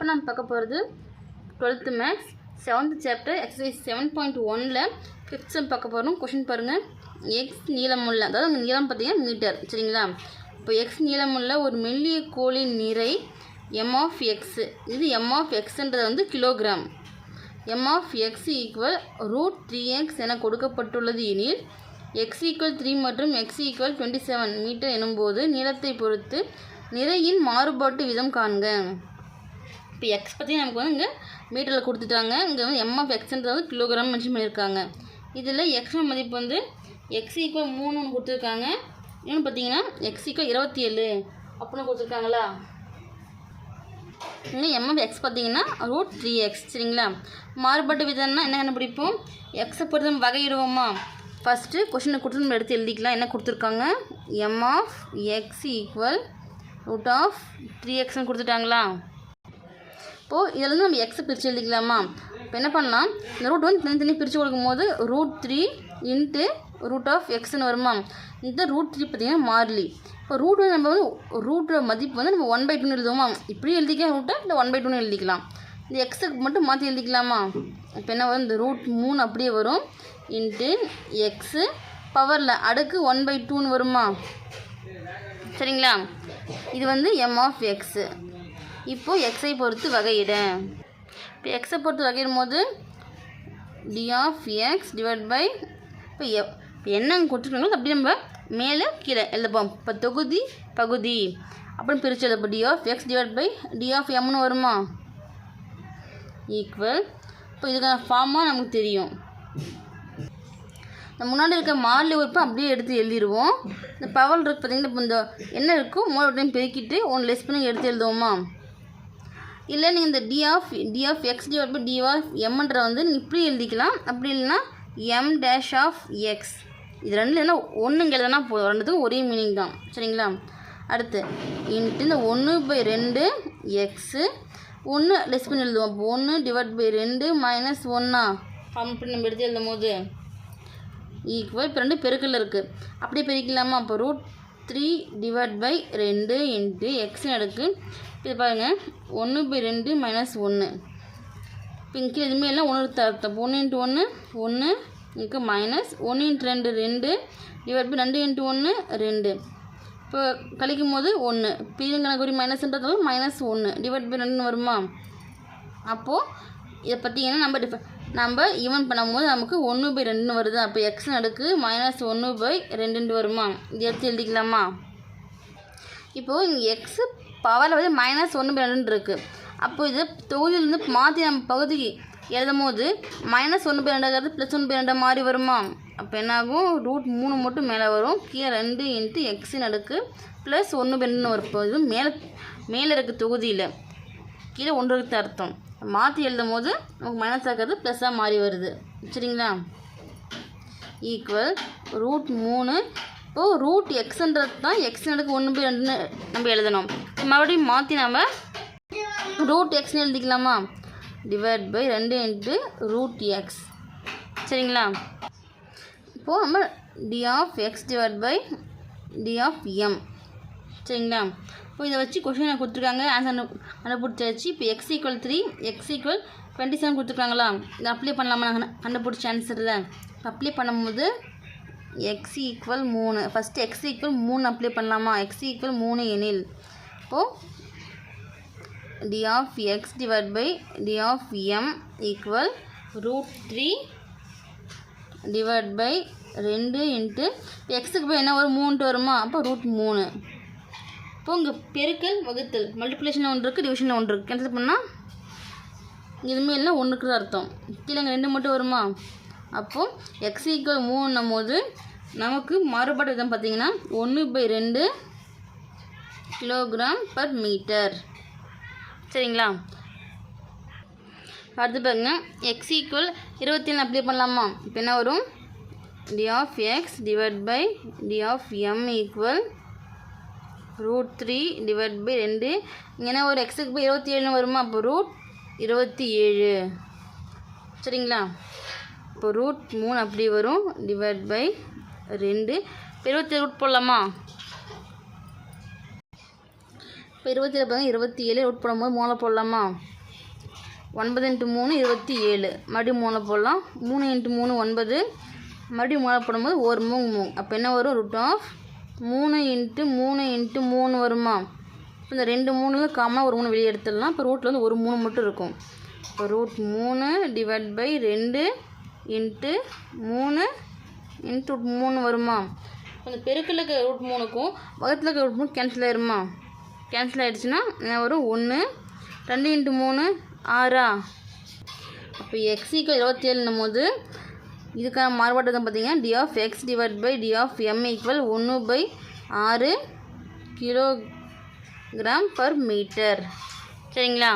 இப்போ நம்ம பார்க்க போகிறது twelfth maths seventh chapter exercise seven point ஒனில் ஃபிஃப்த் செம் பார்க்க போகிறோம் கொஷின் பாருங்கள் எக்ஸ் நீளமுள்ள அதாவது அங்கே நீளம் பார்த்தீங்கன்னா மீட்டர் சரிங்களா? இப்போ எக்ஸ் நீளமுள்ள ஒரு மெல்லிய கோலின் நிறை எம் ஆஃப் எக்ஸு இது எம் ஆஃப் எக்ஸுன்றது வந்து kilogram M of X equal root three X என கொடுக்கப்பட்டுள்ளது எனில் எக்ஸ் ஈக்குவல் த்ரீ மற்றும் X equal twenty seven metre எனும்போது நீளத்தை பொறுத்து நிறையின் மாறுபாட்டு விதம் காண்க. இப்போ எக்ஸ் பற்றி நமக்கு வந்து இங்கே மீட்டரில் கொடுத்துட்டாங்க இங்கே வந்து எம் ஆஃப் எக்ஸ்ன்றது வந்து கிலோகிராம் மென்ஷன் பண்ணியிருக்காங்க இதில் எக்ஸ் மதிப்பு வந்து எக்ஸ் ஈக்குவல் மூணுன்னு கொடுத்துருக்காங்க. இன்னும் பார்த்தீங்கன்னா எக்ஸ் ஈக்குவல் இருபத்தி ஏழு. அப்படின்னு கொடுத்துருக்காங்களா? இங்கே எம்எஃப் எக்ஸ் பார்த்தீங்கன்னா ரூட் த்ரீ எக்ஸ் சரிங்களா? மாறுபட்ட விதம்னா என்ன கண்டுபிடிப்போம்? எக்ஸை பொறுத்து நம்ம வகையிடுவோமா? ஃபஸ்ட்டு கொஷினை கொடுத்து நம்ம எடுத்து எழுதிக்கலாம். என்ன கொடுத்துருக்காங்க? M of X equal root of three எக்ஸ்னு கொடுத்துட்டாங்களா? இப்போது இதில் வந்து நம்ம எக்ஸை பிரித்து எழுதிக்கலாமா? இப்போ என்ன பண்ணலாம்? இந்த ரூட் வந்து தனித்தனி பிரித்து கொடுக்கும்போது root three into root of எக்ஸ்னு வருமா? இந்த ரூட் த்ரீ பார்த்தீங்கன்னா மாறிலி. இப்போ ரூட் வந்து நம்ம வந்து ரூட்டோட மதிப்பு வந்து நம்ம ஒன் பை டூன்னு எழுதுவோமா? இப்படியும் எழுதிக்கலாம் ரூட்டை இல்லை ஒன் பை டூன்னு எழுதிக்கலாம். இந்த எக்ஸுக்கு மட்டும் மாற்றி எழுதிக்கலாமா? இப்போ என்ன வரும்? இந்த ரூட் மூணு அப்படியே வரும். இன்ட்டு எக்ஸு பவரில் அடுக்கு ஒன் பை டூன்னு வருமா? சரிங்களா? இது வந்து எம் ஆஃப் எக்ஸு இப்போது எக்ஸை பொறுத்து வகையிட. இப்போ எக்ஸை பொறுத்து வகையிடும் போது D of X divide by இப்போ எ- இப்போ என்னங்க கொடுத்துருக்காங்களோ அப்படியே நம்ம மேலே கீழே எழுதப்போம். இப்போ தொகுதி பகுதி. அப்படின்னு பிரித்து எழுதப்போ D of X divide by D of எம்னு வருமா? ஈக்குவல் இப்போ இதுக்கான ஃபார்மாக நமக்கு தெரியும். இந்த முன்னாடி இருக்க மாறிலி உறுப்பு அப்படியே எடுத்து எழுதிடுவோம் இந்த பவர் இருக்கு பார்த்திங்கன்னா இப்போ இந்த என்ன இருக்கும் மூணு டைம் பெருக்கிட்டு ஒன்று லெஸ் பண்ணி எடுத்து எழுதுவோமா? இல்லை நீங்கள் இந்த D of D of X divide by D of எம்ன்ற வந்து நீங்கள் இப்படி எழுதிக்கலாம். அப்படி இல்லைன்னா எம் டேஷ் ஆஃப் எக்ஸ் இது ரெண்டு என்ன ஒன்றுங்க எழுதுனா போதும் ரெண்டுத்துக்கும் ஒரே மீனிங் தான். சரிங்களா? அடுத்து இன்ட்டு இந்த ஒன்று பை ரெண்டு எக்ஸு ஒன்று லெஸ் பண்ணி எழுதுவோம். அப்போ ஒன்று டிவைட் பை ரெண்டு மைனஸ் ஒன்றா அப்படி நம்ம எடுத்து எழுதும் போது ஈக்குவல் இப்போ ரெண்டு பெருக்கல் இருக்குது அப்படியே பிரிக்கலாமா? அப்போ ரூட் த்ரீ டிவைட் பை ரெண்டு இன்ட்டு எக்ஸ் அடுக்கு இது பாருங்கள் ஒன்று பை ரெண்டு மைனஸ் ஒன்று இப்போ இங்கே எதுவுமே இல்லை ஒன்று அர்த்தம் ஒன்று இன்ட்டு ஒன்று ஒன்று இங்கே மைனஸ் ஒன்று இன்ட்டு ரெண்டு ரெண்டு டிவைட் பை ரெண்டு இன்ட்டு ஒன்று ரெண்டு. இப்போ கழிக்கும் போது ஒன்று பீரும் கணக்குரி மைனஸ்ன்றதால மைனஸ் ஒன்று டிவைட் பை ரெண்டுன்னு வருமா? அப்போது இதை பார்த்தீங்கன்னா நம்ம டிஃப நம்ம ஈவன் பண்ணும்போது நமக்கு ஒன்று பை ரெண்டுன்னு வருது. அப்போ எக்ஸ் நடுக்கு மைனஸ் ஒன்று பை ரெண்டுன்னு வருமா? இது எடுத்து எழுதிக்கலாமா? இப்போது இங்கே எக்ஸு பவரில் வந்து மைனஸ் ஒன்று பை ரெண்டுன்னு இருக்குது அப்போ இது தொகுதியிலேருந்து மாற்றி நம்ம பகுதிக்கு எழுதும் போது மைனஸ் ஒன்று பை ரெண்டாகிறது ப்ளஸ் ஒன்று பை ரெண்டாக மாறி வருமா? அப்போ என்னாகும்? ரூட் மூணு மட்டும் மேலே வரும். கீழே ரெண்டு இன்ட்டு எக்ஸ் நடுக்கு ப்ளஸ் ஒன்று பை ரெண்டுன்னு வரும். இப்போ மேலே மேலே இருக்க தொகுதியில் கீழே ஒன்று இருக்குது அர்த்தம். மாற்றி எழுதும் போது நமக்கு மைனஸ் ஆக்கிறது ப்ளஸ்ஸாக மாறி வருது. சரிங்களா? ஈக்குவல் ரூட் மூணு. இப்போது ரூட் எக்ஸ்ன்றது தான் எக்ஸ் நடக்கு ஒன்று போய் ரெண்டுன்னு நம்ம எழுதணும். மறுபடியும் மாற்றி நம்ம ரூட் எக்ஸ்னு எழுதிக்கலாமா? டிவைட் பை ரெண்டு இன்ட்டு ரூட் எக்ஸ் சரிங்களா? இப்போது நம்ம D of X divide by D of M சரிங்களா? இப்போ இதை வச்சு கொஷினை கொடுத்துருக்காங்க. ஆன்சர் கண்டுபிடிச்சாச்சு. இப்போ X equal three X equal twenty seven கொடுத்துருக்காங்களா? இதை அப்ளை பண்ணலாமா? நாங்கள் கண்டுபிடிச்ச ஆன்சரில் அப்ளை பண்ணும்போது எக்ஸ் ஈக்குவல் மூணு. ஃபஸ்ட்டு எக்ஸ் ஈக்குவல் மூணு அப்ளை பண்ணலாமா? எக்ஸ் ஈக்குவல் மூணு எனில். இப்போது D of X divide by D of M equal root three divide by ரெண்டு இன்ட்டு எக்ஸுக்கு போய் என்ன வரும்? மூணுட்டு வருமா? அப்போ ரூட் மூணு. இப்போ இங்கே பெருக்கல் வகுத்தல். மல்டிப்ளிகேஷன் ஒன்று இருக்குது டிவிஷனில் ஒன்று இருக்குது கேன்சல் பண்ணால் எதுவுமே இல்லை ஒன்றுக்கு தான் அர்த்தம். கீழே இங்கே ரெண்டு மட்டும் வருமா? அப்போது எக்ஸ் ஈக்குவல் மூணுன்னும் போது நமக்கு மாறுபாடு விதம் பார்த்தீங்கன்னா ஒன்று பை ரெண்டு கிலோகிராம் பர் மீட்டர் சரிங்களா? அடுத்து பாருங்க. எக்ஸ் ஈக்குவல் இருபத்தி ஏழு அப்ளை பண்ணலாமா? இப்போ என்ன வரும்? D of X divide by D of M equal root three divide by ரெண்டு. இங்கே ஒரு எக்ஸுக்கு போய் இருபத்தி ஏழுன்னு வருமா? அப்போ ரூட் இருபத்தி ஏழு சரிங்களா? இப்போ ரூட் மூணு அப்படி வரும். டிவைட் பை ரெண்டு. இப்போ இருபத்தி ரூட் போடலாமா? இப்போ இருபத்தி ஏழு பாருங்க இருபத்தி ஏழு ரூட் போடும்போது மூளை போடலாமா? ஒன்பது இன்ட்டு மூணு இருபத்தி ஏழு மறுபடியும் மூளை போடலாம். மூணு இன்ட்டு மூணு ஒன்பது. மறுபடியும் மூளை போடும்போது ஒரு மூங் மூங் அப்போ என்ன வரும்? ரூட் ஆஃப் மூணு இன்ட்டு மூணு இன்ட்டு மூணு வருமா? இப்போ இந்த ரெண்டு மூணுல காமனாக ஒரு மூணு வெளியே எடுத்துடலாம். இப்போ ரூட்டில் வந்து ஒரு மூணு மட்டும் இருக்கும். இப்போ ரூட் மூணு டிவைட் பை ரெண்டு இன்ட்டு மூணு இன்ட்டு ரூட் மூணு வருமா? இப்போ இந்த பெருக்கில் இருக்க ரூட் மூணுக்கும் பக்கத்தில் இருக்க ரூட் மூணு கேன்சல் ஆயிருமா? கேன்சல் ஆகிடுச்சுன்னா வரும்? ஒன்று ரெண்டு இன்ட்டு மூணு ஆறா? அப்போ எக்ஸிக்கு இருபத்தி ஏழுன்னும் போது இதுக்கான மாறுபாடு வந்து பார்த்தீங்கன்னா D of X divide by D of M equal ஒன்று பை ஆறு கிலோ கிராம் பர் மீட்டர் சரிங்களா?